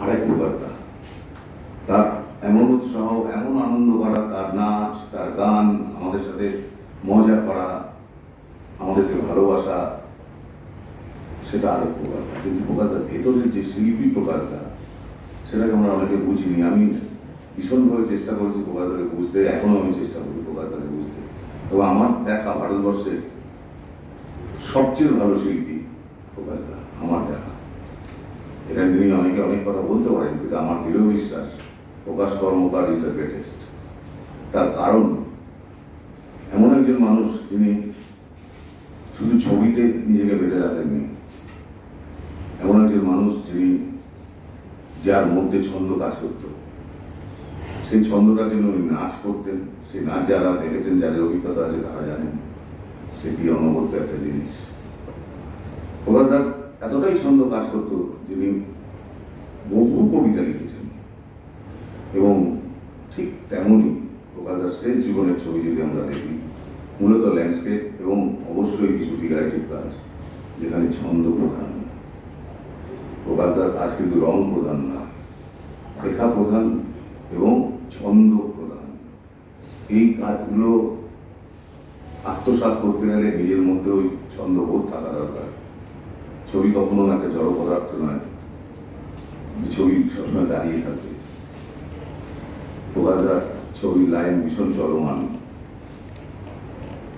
আরেক প্রকারতা তার এমন উৎসাহ, এমন আনন্দ করা, তার নাচ, তার গান, আমাদের সাথে মজা করা, আমাদেরকে ভালোবাসা, সেটা আরেক প্রকারতা কিন্তু প্রকারতার ভেতরের যে শিল্পী প্রকারতা সেটাকে আমরা অনেকে বুঝিনি। আমি ভীষণভাবে চেষ্টা করেছি প্রকারতাকে বুঝতে এখনও আমি চেষ্টা করি প্রকারতাকে বুঝতে। তবে আমার দেখা ভারতবর্ষের সবচেয়ে ভালো শিল্পী প্রকাশদা আমার দেখা। এটা নিয়ে অনেকে অনেক কথা বলতে পারেন, কিন্তু আমার দৃঢ় বিশ্বাস Prakash Karmakar is the greatest তার কারণ, এমন একজন মানুষ যিনি শুধু ছবিতে নিজেকে বেঁধে রাখেননি এমন একজন মানুষ যিনি যার মধ্যে ছন্দ কাজ করত। সেই ছন্দটার জন্য উনি নাচ করতেন, সেই নাচ যারা দেখেছেন, যাদের অভিজ্ঞতা আছে তারা জানেন সেটি অনবদ্য একটা জিনিস। প্রভাসদার এতটাই ছন্দ কাজ করতো যিনি বহু কবিতা লিখেছেন। এবং ঠিক তেমনই প্রকাশদার শেষ জীবনের ছবি যদি আমরা দেখি, মূলত ল্যান্ডস্কেপ এবং অবশ্যই কিছু ফিগারেটিভ কাজ, যেখানে ছন্দ প্রধান। প্রকাশদার কাজ কিন্তু রং প্রধান না রেখা প্রধান এবং ছন্দ প্রধান। এই কাজগুলো আত্মসাৎ করতে গেলে নিজের মধ্যে ওই ছন্দবোধ থাকা দরকার। ছবি কখনো একটা জড় পদার্থ নয় ছবি সবসময় দাঁড়িয়ে থাকবে প্রকাশদার ছবির লাইন ভীষণ চলমান,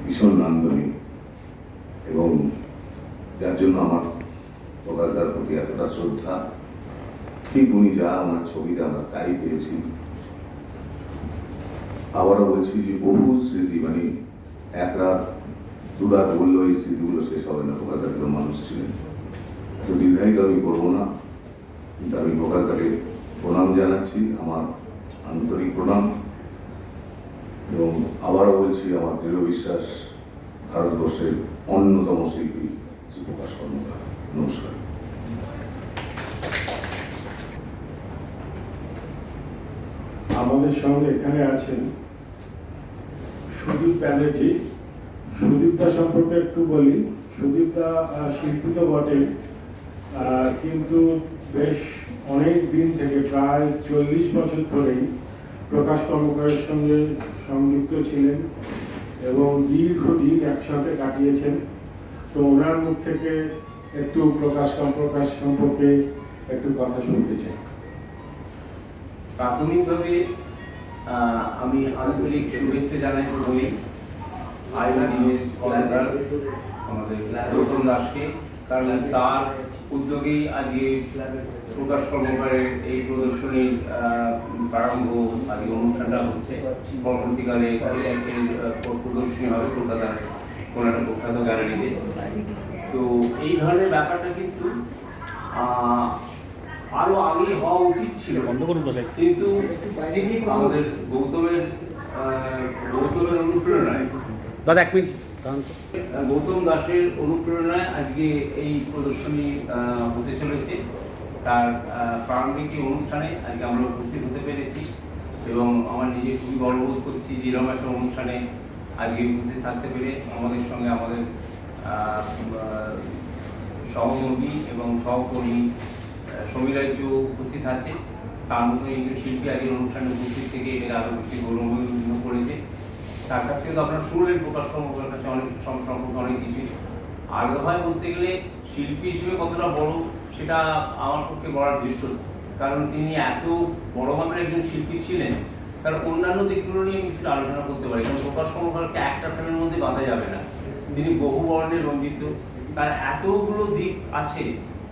ভীষণ নান্দনিক এবং যার জন্য আমার প্রকাশদার প্রতি এতটা শ্রদ্ধা। ঠিক উনি যা আমার ছবিতে আমরা তাই পেয়েছি। আবারও বলছি যে বহু স্মৃতি মানে এক রাত, দু রাত বললেও এই স্মৃতিগুলো শেষ হবে না। প্রকাশদার মানুষ ছিলেন। তো দীর্ঘায়িত আমি করব না। কিন্তু আমি প্রকাশদাকে প্রণাম জানাচ্ছি, আমার আন্তরিক প্রণাম। এবং আবারও বলছি, আমার দৃঢ় বিশ্বাস ভারতবর্ষের অন্যতম শিল্পী শ্রী প্রকাশ কর্মকার। নমস্কার। আমাদের সঙ্গে এখানে আছেন সুদীপ ব্যানার্জি। সুদীপদা সম্পর্কে একটু বলি। সুদীপদা শিল্পী তো বটে কিন্তু বেশ অনেক দিন থেকে, প্রায় চল্লিশ বছর ধরেই প্রকাশ কর্মকারের সঙ্গে সংযুক্ত ছিলেন এবং দীর্ঘদিন একসাথে কাটিয়েছেন। তো ওনার মুখ থেকে একটু প্রকাশ প্রকাশ সম্পর্কে একটু কথা শুনতে চাই। প্রাথমিকভাবে আমি আন্তরিক শুভেচ্ছা জানাই প্রথমেই। আয়না দিনের আমাদের গৌতম দাসকে, কারণ তার উদ্যোগেই আজকে প্রকাশ কর্মকারের এই প্রদর্শনীর প্রারম্ভ আজকে অনুষ্ঠানটা হচ্ছে। পরবর্তীকালে প্রদর্শনী হবে কলকাতার কোনো একটা প্রখ্যাত গ্যালারিতে। তো এই ধরনের ব্যাপারটা কিন্তু আরও আগে হওয়া উচিত ছিল। কিন্তু আমাদের গৌতমের গৌতমের অনুপ্রেরণায় দাদা এক মিনিট। গৌতম দাসের অনুপ্রেরণায় আজকে এই প্রদর্শনী হতে চলেছে। তার প্রারম্ভিক অনুষ্ঠানে আজকে আমরা উপস্থিত হতে পেরেছি এবং আমার নিজে খুবই গর্ববোধ করছি যে এরকম একটা অনুষ্ঠানে আজকে উপস্থিত থাকতে পেরে আমাদের সঙ্গে আমাদের সহযোগী এবং সহকর্মী আহ, সমীর রাজ্য উপস্থিত আছে। তার মতো একজন শিল্পী আজকের অনুষ্ঠানে উপস্থিত থেকে এটা আরও বেশি গৌরবান্বিত করেছে। তার কাছ থেকে তো আপনারা শুনলেন, প্রকাশ কর্মকারের কাছে অনেক সম্পর্কে অনেক কিছুই। আলাদাভাবে বলতে গেলে, শিল্পী হিসেবে কতটা বড় সেটা আমার পক্ষে বলার দৃশ্য কারণ তিনি এত বড় মাপের একজন শিল্পী ছিলেন, তার অন্যান্য দিকগুলো নিয়ে আমি কিছু আলোচনা করতে পারি। কারণ প্রকাশ কর্মকারকে একটা ফ্রেমের মধ্যে বাঁধা যাবে না। তিনি বহু বর্ণে রঞ্জিত। তার এতগুলো দিক আছে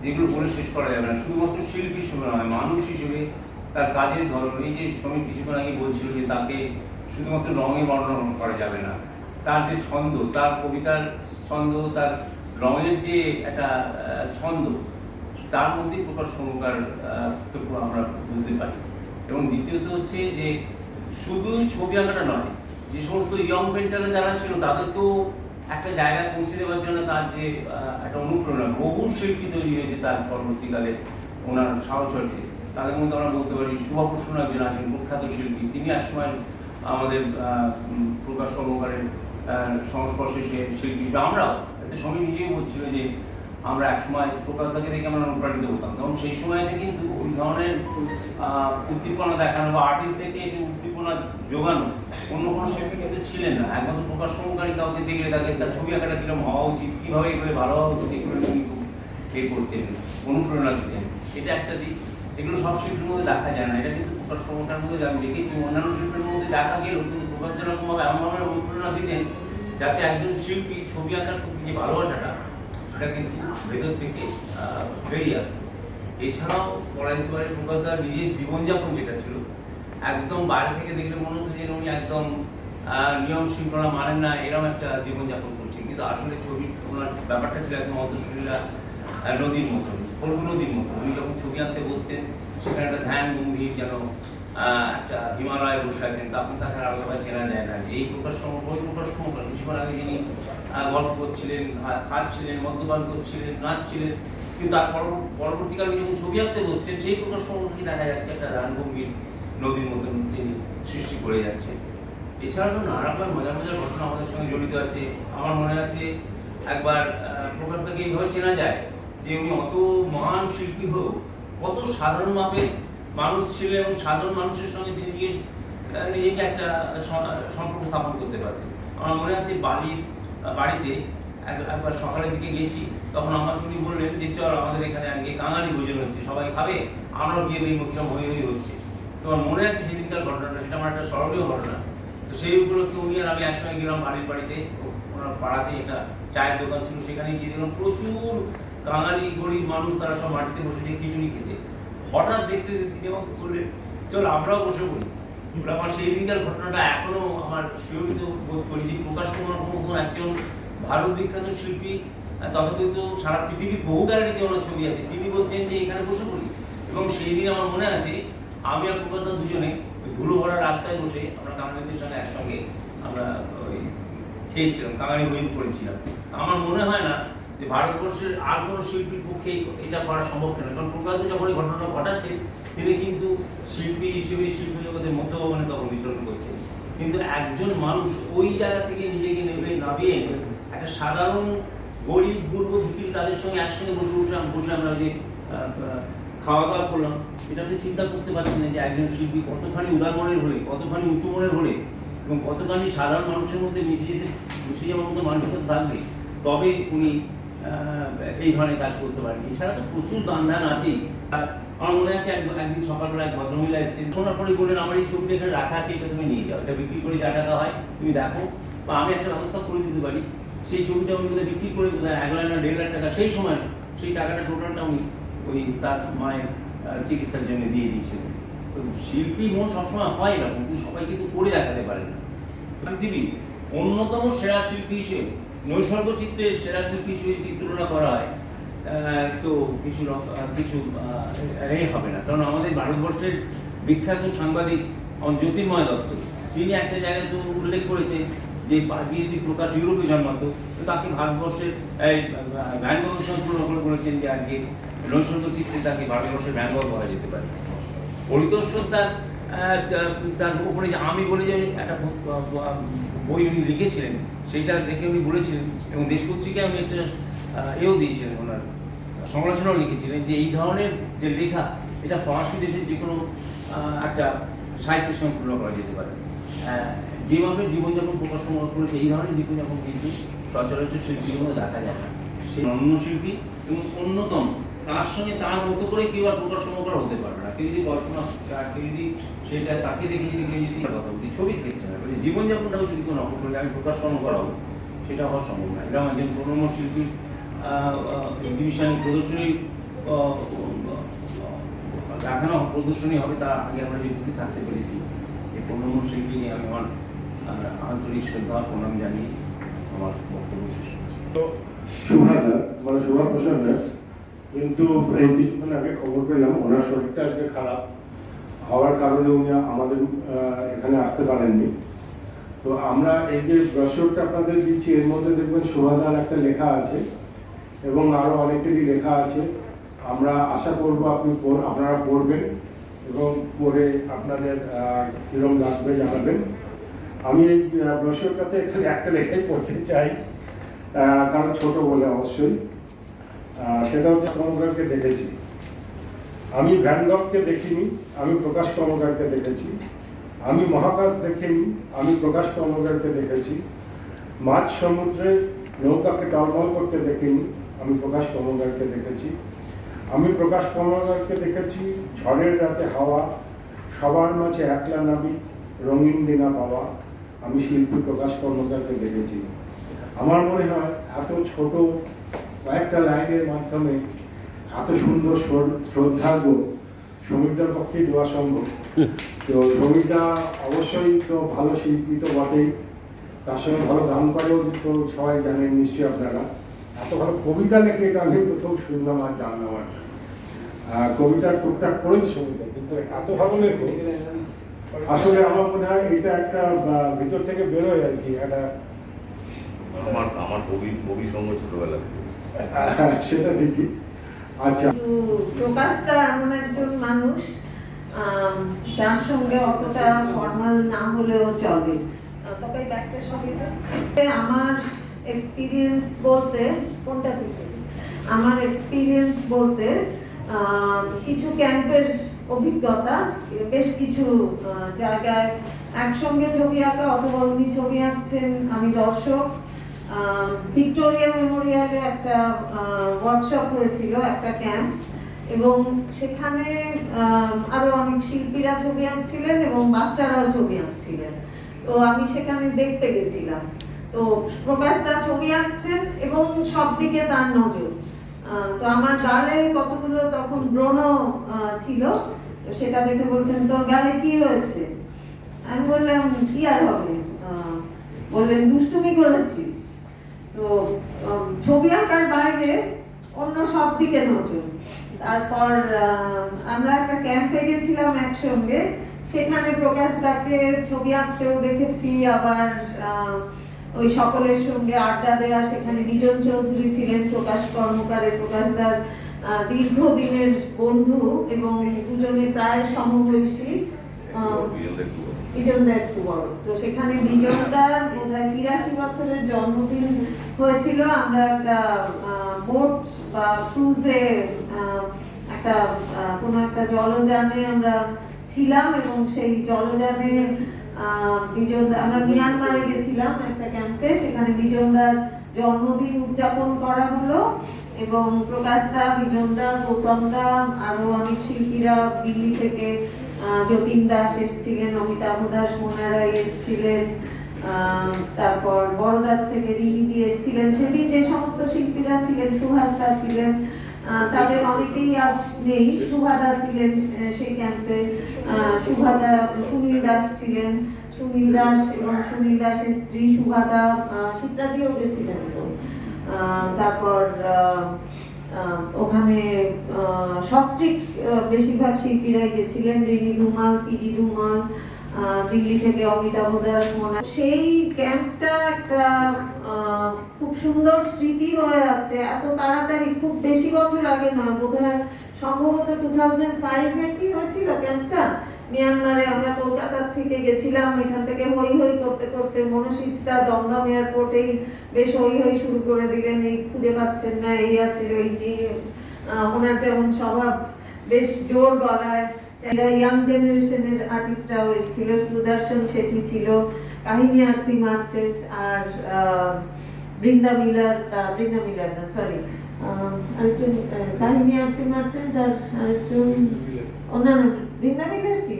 যেগুলো বলে শেষ করা যাবে না। শুধুমাত্র শিল্পী হিসেবে নয়, মানুষ হিসেবে তার কাজের ধরন, এই যে শ্রমিক কিছুক্ষণ আগে বলছিল যে তাকে শুধুমাত্র রঙে বর্ণনা করা যাবে না। তার যে ছন্দ তার কবিতার ছন্দ তার রঙের যে একটা ছন্দ তার মধ্যে প্রকাশ আহ, আমরা বুঝতে পারি। এবং দ্বিতীয়ত হচ্ছে যে শুধু ছবি আঁকাটা নয় যে সমস্ত ইয়ং পেন্টাররা যারা ছিল তাদেরকেও একটা জায়গায় পৌঁছে দেওয়ার জন্য তার যে একটা অনুপ্রেরণা বহু শিল্পী তৈরি হয়েছে তার পরবর্তীকালে ওনার সাহচর্যে। তাদের মধ্যে আমরা বলতে পারি শুভপ্রসন্ন একজন আছেন প্রখ্যাত শিল্পী তিনি একসময় আমাদের প্রকাশ কর্মকারের সংস্পর্শে সে শিল্পী হিসেবে আমরাও এতে সময় নিজেই বলছিল যে আমরা একসময় প্রকাশদাকে দেখে আমরা অনুপ্রাণিত হতাম। তখন সেই সময়তে কিন্তু ওই ধরনের উদ্দীপনা দেখানো বা আর্টিস্টদেরকে যে উদ্দীপনা যোগানো অন্য কোনো শিল্পী কিন্তু ছিলেন না। একমাত্র প্রকাশ সমকারী কাউকে দেখলে তাকে তার ছবি আঁকাটা কীরকম হওয়া উচিত, কীভাবে এগুলো ভালো হওয়া উচিত এগুলো এ করতেন, অনুপ্রেরণা দিতেন। এটা একটা দিক। এগুলো সব শিল্পীর মধ্যে দেখা যায় না। এটা কিন্তু প্রকাশ সমকার মধ্যে আমি দেখেছি, অন্যান্য শিল্পীর মধ্যে দেখা গেল এমনভাবে অনুপ্রেরণা যাতে একজন শিল্পী ছবি আঁকার যে ভালোবাসাটা, সেটা কিন্তু ভেতর থেকে বেরিয়ে এছাড়াও যেতে পারে নিজের জীবনযাপন যেটা ছিল, একদম বাইরে থেকে দেখলে মনে হতো যে উনি একদম নিয়ম শৃঙ্খলা মানেন না এরকম একটা জীবনযাপন করছেন। কিন্তু আসলে ছবি ওনার ব্যাপারটা ছিল একদম অন্তঃশরীরা নদীর মতন প্রভু নদীর মতন উনি যখন ছবি আনতে বসতেন সেখানে একটা ধ্যান গম্ভীর যেন একটা হিমালয়ে বসে আছেন তখন তাকে আর আলাদা চেনা যায় না। এই প্রকাশ সময় ওই প্রকাশ সময় কিছুক্ষণ আগে যিনি গল্প করছিলেন খাচ্ছিলেন মদ্যপান করছিলেন নাচছিলেন কিন্তু তার পরবর্তীকালে যখন ছবি আঁকতে বসছেন সেই প্রকাশ সময়কে দেখা যাচ্ছে একটা ধ্যান নদীর মতন তিনি সৃষ্টি করে যাচ্ছে এছাড়াও নানা রকম মজার মজার ঘটনা আমাদের সঙ্গে জড়িত আছে আমার মনে আছে একবার আহ, প্রকাশদাকে এইভাবে চেনা যায় যে উনি অত মহান শিল্পী হোক কত সাধারণ মাপের মানুষ ছিলেন এবং সাধারণ মানুষের সঙ্গে তিনি আহ, নিজেকে একটা সম্পর্ক স্থাপন করতে পারতেন। আমার মনে আছে বাড়ির বাড়িতে একবার সকালের দিকে গেছি তখন আমাকে উনি বললেন যে চল আমাদের এখানে আজকে কাঙালি ভোজন হচ্ছে সবাই খাবে আমরাও গিয়ে দেখব কীরকম হয়ে হয়ে হচ্ছে। তোমার মনে আছে সেদিনকার ঘটনাটা? সেটা আমার একটা স্মরণীয় ঘটনা। তো সেই উপলক্ষে উনি আর আমি একসঙ্গে গেলাম বাড়ির বাড়িতে ওনার পাড়াতে এটা চায়ের দোকান ছিল সেখানে গিয়ে দেখলাম প্রচুর কাঙালি গরিব মানুষ তারা সব মাটিতে বসেছে খিচুড়ি খেতে। হঠাৎ দেখতে দেখতে তিনি আমাকে চল, আমরাও বসে পড়ি। আমার সেই দিনকার ঘটনাটা এখনও আমার শিহরিত বোধ করি যে প্রকাশ কুমার মতন একজন ভারত বিখ্যাত শিল্পী তথাকথিত সারা পৃথিবীর বহু গ্যালারিতে ওনার ছবি আছে, তিনি বলছেন যে এখানে বসে পড়ি। এবং সেই দিন আমার মনে আছে, আমি আর প্রকাশদা দুজনে ওই ধুলো ভরা রাস্তায় বসে আমরা কাঙালিদের সঙ্গে একসঙ্গে আমরা ওই খেয়েছিলাম, কাঙালি বই করেছিলাম আমার মনে হয় না যে ভারতবর্ষের আর কোনো শিল্পীর পক্ষে এটা করা সম্ভব কেন? কারণ প্রকাশদা যখন এই ঘটনাটা ঘটাচ্ছে, তিনি কিন্তু শিল্পী হিসেবে শিল্প জগতের মধ্যভবনে তখন বিচরণ করছেন। কিন্তু একজন মানুষ ওই জায়গা থেকে নিজেকে নেবে, নামিয়ে এনে একটা সাধারণ গরিব গুরব ভিকিরি তাদের সঙ্গে একসঙ্গে বসে বসে বসে আমরা যে খাওয়া দাওয়া করলাম। এটা আপনি চিন্তা করতে পারছি না যে একজন শিল্পী কতখানি উদার হলে, কতখানি উঁচু মনের হলে এবং কতখানি সাধারণ মানুষের মধ্যে মিশে যেতে মিশে যাওয়ার মতো মানসিকতা থাকবে। তবে উনি এই ধরনের কাজ করতে পারেন। এছাড়া তো প্রচুর দান ধান আছেই। আর আমার মনে আছে এক- একদিন সকালবেলা এক ভদ্রমহিলা এসেছেন। শোনার পরে বললেন, আমার এই ছবিটা এখানে রাখা আছে, এটা তুমি নিয়ে যাও। এটা বিক্রি করে যা টাকা হয়, তুমি দেখো। বা আমি একটা ব্যবস্থা করে দিতে পারি। সেই ছবিটা উনি বোধহয় বিক্রি করে বোধহয় এক লাখ না দেড় লাখ টাকা সেই সময় সেই টাকাটা টোটালটা উনি ওই তার মায়ের চিকিৎসার জন্য দিয়ে দিয়েছিলেন তো শিল্পী মন সবসময় হয় এরকম, কিন্তু সবাই কিন্তু করে দেখাতে পারে না। পৃথিবীর অন্যতম সেরা শিল্পী হিসেবে নৈসর্গ চিত্রের সেরা শিল্পী হিসেবে যদি তুলনা করা হয় তো কিছু কিছু আহ, এ হবে না। কারণ আমাদের ভারতবর্ষের বিখ্যাত সাংবাদিক জ্যোতির্ময় দত্ত তিনি একটা জায়গায় তো উল্লেখ করেছেন যে পাজি যদি প্রকাশ ইউরোপে জন্মাতো তো তাকে ভারতবর্ষের এই গগের সঙ্গে তুলনা করে বলেছেন যে আজকে নৈসর্গ চিত্রে তাকে ভারতবর্ষের গগ বলা যেতে পারে। হরিতোষ তার তার উপরে যে আমি বলে যে একটা বই- উনি লিখেছিলেন, সেইটা দেখে উনি বলেছিলেন এবং দেশ পত্রিকায় উনি একটা এও দিয়েছিলেন ওনার সমালোচনাও লিখেছিলেন যে এই ধরনের যে লেখা, এটা ফরাসি দেশের যে কোনো একটা সঙ্গে তুলনা করা যেতে পারে। যেভাবে জীবনযাপন প্রকাশ করেছে, এই ধরনের জীবনযাপন কিন্তু সচরাচর শিল্পীর মধ্যে দেখা যায় না। সেই অন্য শিল্পী এবং অন্যতম, তার সঙ্গে তার মতো করে কেউ আর প্রকাশ সমকর হতে পারবে না। কেউ যদি কল্পনা কেউ যদি সেটা তাকে দেখে যদি কেউ যদি কথা বলতে ছবির ক্ষেত্রে না বলছে জীবনযাপনটাও যদি কোনো করে আমি প্রকাশ কর্ম করাবো, সেটা হওয়া সম্ভব না এরকম একজন প্রণম্য শিল্পীর এক্সিবিশন প্রদর্শনী দেখানো প্রদর্শনী হবে তার আগে আমরা যে উপস্থিত থাকতে পেরেছি। এই প্রণম্য শিল্পীকে আমি আমার আন্তরিক শ্রদ্ধা, প্রণাম জানিয়ে আমার বক্তব্য শেষ করছি। তো সুভাদা মানে প্রসন্ন কিন্তু এই কিছুক্ষণ আগে খবর পেলাম, ওনার শরীরটা আজকে খারাপ হওয়ার কারণে উনি আমাদের এখানে আসতে পারেননি। তো আমরা এই যে ব্রশরটা আপনাদের দিচ্ছি, এর মধ্যে দেখবেন সুভাদার একটা লেখা আছে এবং আরও অনেকেরই লেখা আছে। আমরা আশা করব আপনি আপনারা পড়বেন এবং পড়ে আপনাদের কীরকম লাগবে জানাবেন। আমি এই ব্রশরটাতে এখানে একটা লেখাই পড়তে চাই কারণ ছোট বলে অবশ্যই। সেটা হচ্ছে সমগ্রকে দেখেছি। আমি ভ্যানগককে দেখিনি, আমি প্রকাশ কর্মকারকে দেখেছি। আমি মহাকাশ দেখিনি, আমি প্রকাশ কর্মকারকে দেখেছি। মাঝ সমুদ্রে নৌকাকে টলমল করতে দেখিনি, আমি প্রকাশ কর্মকারকে দেখেছি। আমি প্রকাশ কর্মকারকে দেখেছি, ঝড়ের রাতে হাওয়া, সবার মাঝে একলা নাবিক, রঙিন দিনা পাওয়া, আমি শিল্পী প্রকাশ কর্মকারকে দেখেছি। আমার মনে হয়, এত ছোট কয়েকটা লাইনের মাধ্যমে এত সুন্দর শ্র- শ্রদ্ধার্ঘ সমীরদার পক্ষেই দেওয়া সম্ভব। তো সমীরদা অবশ্যই তো ভালো শিল্পী তো তার সঙ্গে ভালো গান করেও তো সবাই জানেন নিশ্চয়ই আপনারা। এত ভালো কবিতা লেখে এটা আমি প্রথম শুনলাম আর জানলাম আর কি। আহ, কবিতা টুকটাক পড়েছি সমীরদা কিন্তু এত ভালো লেখো। আসলে আমার মনে হয় এটা একটা ভিতর থেকে বেরোয় আর কি একটা আমার আমার কবি কবি সঙ্গ ছোটবেলা থেকে। সেটা ঠিকই। আচ্ছা। কিন্তু এমন একজন মানুষ যার সঙ্গে অতটা ফর্মাল না হলেও চলে। তবে এই সঙ্গে আমার এক্সপিরিয়েন্স বলতে, কোনটা আমার এক্সপিরিয়েন্স বলতে কিছু ক্যাম্পের অভিজ্ঞতা, বেশ কিছু জায়গায় একসঙ্গে ছবি আঁকা অথবা উনি ছবি আঁকছেন আমি দর্শক। ভিক্টোরিয়া মেমোরিয়ালে একটা ওয়ার্কশপ হয়েছিল, একটা ক্যাম্প এবং সেখানে আরও অনেক শিল্পীরা ছবি আঁকছিলেন এবং বাচ্চারাও ছবি আঁকছিলেন। তো আমি সেখানে দেখতে গেছিলাম। তো প্রকাশ দা ছবি আঁকছেন এবং সব দিকে তার নজর। তো আমার গালে কতগুলো তখন ব্রণ ছিল, তো সেটা দেখে বলছেন, তোর গালে কি হয়েছে? আমি বললাম, কি আর হবে? বললেন, দুষ্টুমি করেছিস? তো ছবি আঁকার বাইরে অন্য সব দিকে নজর। তারপর আমরা একটা ক্যাম্পে গেছিলাম একসঙ্গে। সেখানে প্রকাশ দাকে ছবি আঁকতেও দেখেছি। আবার ওই সকলের সঙ্গে আড্ডা দেওয়া সেখানে বিজন চৌধুরী ছিলেন প্রকাশ কর্মকারের প্রকাশদার দীর্ঘদিনের বন্ধু এবং দুজনে প্রায় সমবয়সী একটু বিজনদা একটু বড়। তো সেখানে বিজনদার বোধহয় তিরাশি বছরের জন্মদিন হয়েছিল আমরা একটা বোট বা ক্রুজে একটা কোনো একটা জলযানে আমরা ছিলাম এবং সেই জলযানে আহ, বিজনদা আমরা মিয়ানমারে গেছিলাম একটা ক্যাম্পে সেখানে বিজনদার জন্মদিন উদযাপন করা হলো এবং প্রকাশদা বিজনদা গৌতমদা আরও অনেক শিল্পীরা দিল্লি থেকে যতীন দাস এসেছিলেন অমিতাভ দাস মোনারাই এসেছিলেন তারপর বড়দার থেকে রিহিদি এসেছিলেন সেদিন যে সমস্ত শিল্পীরা ছিলেন সুহাসদা ছিলেন তাদের অনেকেই আজ নেই। সুভাদা ছিলেন সেই ক্যাম্পে সুভাদা সুনীল দাস ছিলেন। সুনীল দাস এবং সুনীল দাসের স্ত্রী সুভাদা আহ, গেছিলেন তো তারপর ওখানে সস্ত্রীক বেশিরভাগ শিল্পীরাই গেছিলেন। রিনি ধুমাল পিডি ধুমাল দিল্লি থেকে অমিতাভ দাস মোনা সেই ক্যাম্পটা একটা খুব সুন্দর স্মৃতি হয়ে আছে। এত তাড়াতাড়ি, খুব বেশি বছর আগে নয়, বোধহয় সম্ভবত টু থাউজেন্ড ফাইভে কি হয়েছিল ক্যাম্পটা মিয়ানমারে আমরা কলকাতার থেকে গেছিলাম, এখান থেকে হই হই করতে করতে মনসিজদা দমদম এয়ারপোর্টেই বেশ হই হই শুরু করে দিলেন, এই খুঁজে পাচ্ছেন না, এই আছে ওই নিয়ে ওনার যেমন স্বভাব, বেশ জোর গলায় এরা ইয়াং জেনারেশনের আর্টিস্টরাও এসেছিল, সুদর্শন ছিল, কাহিনী আরতি মার্চেন্ট আর বৃন্দা মিলার বৃন্দা মিলার না সরি আরেকজন কাহিনী আরতি মার্চেন্ট আর আরেকজন, অন্যান্য, বৃন্দা মিলার কি?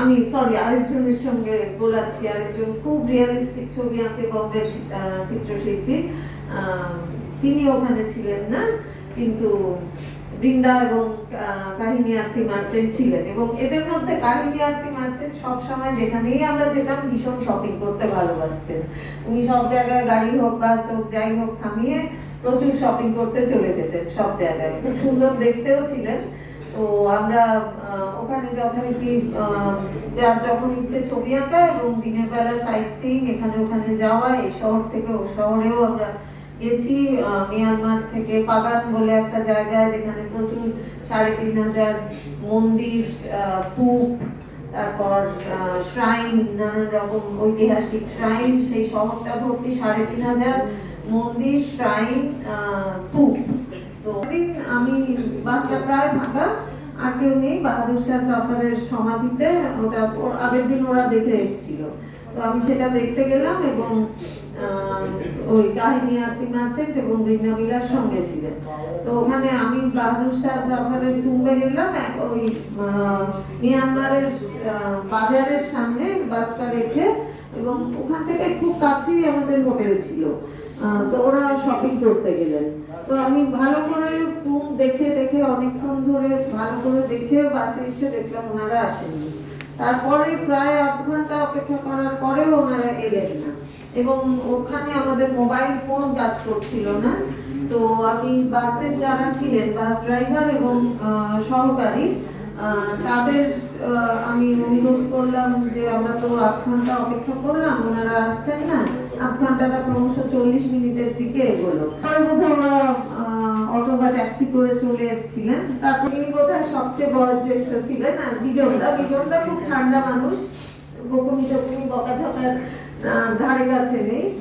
আমি সরি আরেকজনের সঙ্গে গোলাচ্ছি, আরেকজন খুব রিয়েলিস্টিক ছবি আঁকে বম্বের চিত্রশিল্পী তিনি ওখানে ছিলেন না, কিন্তু বৃন্দা এবং কাহিনী আরতি মার্চেন্ট ছিলেন এবং এদের মধ্যে কাহিনী আরতি মার্চেন্ট সব সময় যেখানেই আমরা যেতাম ভীষণ শপিং করতে ভালোবাসতেন। উনি সব জায়গায় গাড়ি হোক, বাস হোক, যাই হোক থামিয়ে প্রচুর শপিং করতে চলে যেতেন সব জায়গায়। খুব সুন্দর দেখতেও ছিলেন। তো আমরা ওখানে যথারীতি যার যখন ইচ্ছে ছবি আঁকা এবং দিনের বেলা সাইট সিং এখানে ওখানে যাওয়া, এই শহর থেকে ও শহরেও আমরা গেছি মিয়ানমার থেকে পাগান বলে একটা জায়গায় যেখানে প্রচুর সাড়ে তিন হাজার মন্দির স্তূপ তারপর শ্রাইন নানান রকম ঐতিহাসিক শ্রাইন সেই শহরটা ভর্তি সাড়ে তিন হাজার মন্দির শ্রাইন স্তূপ তো আমি বাসটা প্রায় ফাঁকা, আর কেউ নেই, বাহাদুর শাহ জাফরের সমাধিতে, ওটা আগের দিন ওরা দেখে এসেছিল। তো আমি সেটা দেখতে গেলাম এবং ওই কাহিনী আরতি মার্চেন্ট এবং বৃন্দা বিলার সঙ্গে ছিলেন। তো ওখানে আমি বাহাদুর শাহ জাফরের টুম্বে গেলাম ওই মিয়ানমারের বাজারের সামনে বাসটা রেখে এবং ওখান থেকে খুব কাছেই আমাদের হোটেল ছিল। তো ওরা শপিং করতে গেলেন। তো আমি ভালো করে টুম দেখে দেখে অনেকক্ষণ ধরে ভালো করে দেখে বাসে এসে দেখলাম ওনারা আসেননি। তারপরে প্রায় আধ ঘণ্টা অপেক্ষা করার পরেও ওনারা এলেন না। এবং ওখানে আমাদের মোবাইল ফোন কাজ করছিল না। তো আমি বাসের যারা ছিলেন বাস ড্রাইভার এবং সহকারী তাদের আমি অনুরোধ করলাম যে আমরা তো আধ ঘণ্টা অপেক্ষা করলাম ওনারা আসছেন না। আধ ঘন্টাটা ক্রমশ চল্লিশ মিনিটের দিকে এগোলো। তার মধ্যে আহ, অটো বা ট্যাক্সি করে চলে এসেছিলেন। তারপরে বোধহয় সবচেয়ে বয়োজ্যেষ্ঠ ছিলেন আর বিজনদা বিজনদা খুব ঠান্ডা মানুষ। বকুনি টকুনি বকাঝকার ধারে কাছে নেই।